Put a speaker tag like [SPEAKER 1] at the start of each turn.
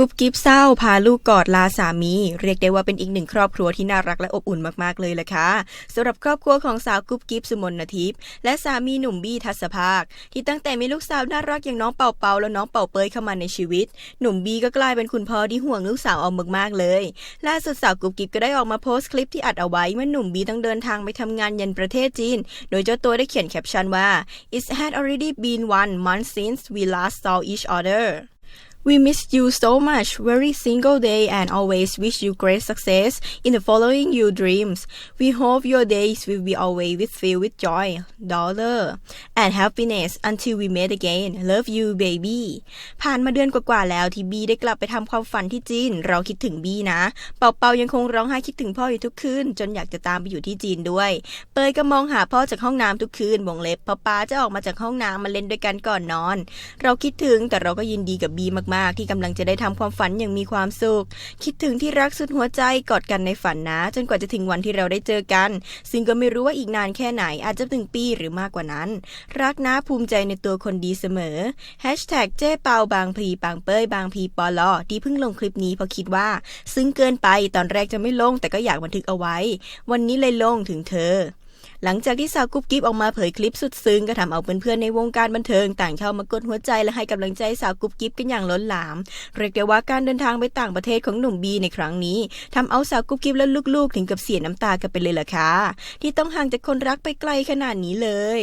[SPEAKER 1] กุ๊บกิ๊บเศร้าพาลูกกอดลาสามี เรียกได้ว่าเป็นอีกหนึ่งครอบครัวที่น่ารักและอบอุ่นมากๆเลยล่ะค่ะสำหรับครอบครัวของสาวกุ๊บกิ๊บสุมนทิพย์และสามีหนุ่มบี้ทัศภาค ที่ตั้งแต่มีลูกสาวน่ารักอย่างน้องเป่าเปาและน้องเป่าเปยเข้ามาในชีวิต หนุ่มบี้ก็กลายเป็นคุณพ่อที่ห่วงลูกสาวเอามากๆเลยล่าสุดสาวกุ๊บกิ๊บก็ได้ออกมาโพสต์คลิปที่อัดเอาไว้เมื่อหนุ่มบี้ต้องเดินทางไปทำงานยันประเทศจีน โดยเจ้าตัวได้เขียนแคปชั่นว่า it had already been one month since we last saw each other We miss you so much every single day and always wish you great success in the following your dreams. We hope your days will be always with filled with joy, dollar, and happiness until we meet again. Love you baby. ผ่านมาเดือนกว่าๆแล้วที่บีได้กลับไปทำความฝันที่จีน เราคิดถึงบีนะ เปาเปายังคงร้องไห้คิดถึงพ่ออยู่ทุกคืนจนอยากจะตามไปอยู่ที่จีนด้วย เปยก็มองหาพ่อจากห้องน้ำทุกคืนวงเล็บพ่อป้าจะออกมาจากห้องน้ำมาเล่นด้วยกันก่อนนอน เราคิดถึงแต่เราก็ยินดีกับบีมากๆที่กำลังจะได้ทำความฝันอย่างมีความสุข คิดถึงที่รักสุดหัวใจกอดกันในฝันนะ จนกว่าจะถึงวันที่เราได้เจอกัน ซึ่งก็ไม่รู้ว่าอีกนานแค่ไหนอาจจะถึงปีหรือมากกว่านั้น รักนะภูมิใจในตัวคนดีเสมอ Hashtag เจ๊เปาบางพลีปางเป้ยบางพีปอลอที่เพิ่งลงคลิปนี้เพราะคิดว่า ซึ่งเกินไปตอนแรกจะไม่ลงแต่ก็อยากบันทึกเอาไว้ วันนี้เลยลงถึงเธอ หลังจากที่สาวกุ๊บกิ๊บออกมาเผยคลิปสุดซึ้งก็ทำเอาเพื่อนๆในวงการบันเทิงต่างเข้ามากดหัวใจและให้กำลังใจสาวกุ๊บกิ๊บกันอย่างล้นหลาม เรียกได้ว่าการเดินทางไปต่างประเทศของหนุ่มบีในครั้งนี้ทำเอาสาวกุ๊บกิ๊บและลูกๆ ถึงกับเสียน้ำตากันไปเลยล่ะค่ะที่ต้องห่างจากคนรักไปไกลขนาดนี้เลย